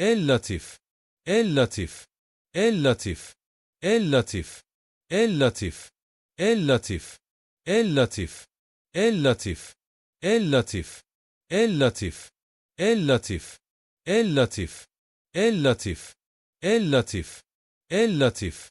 اللطيف اللطيف اللطيف اللطيف اللطيف اللطيف اللطيف اللطيف اللطيف اللطيف اللطيف اللطيف اللطيف اللطيف اللطيف